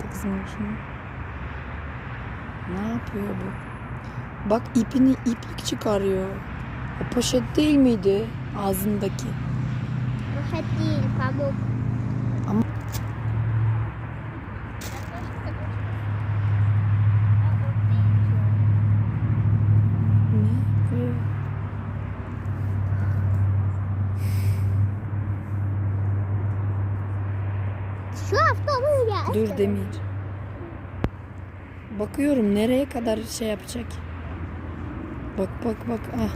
attı kızım şunu. Ne yapıyor bu? Bak ipini iplik çıkarıyor. O poşet değil miydi ağzındaki? Poşet değil, pamuk. Ama- Ne yapıyor? Şu hafta olur ya. Dur Demir. Bakıyorum nereye kadar şey yapacak. Bak bak bak ah.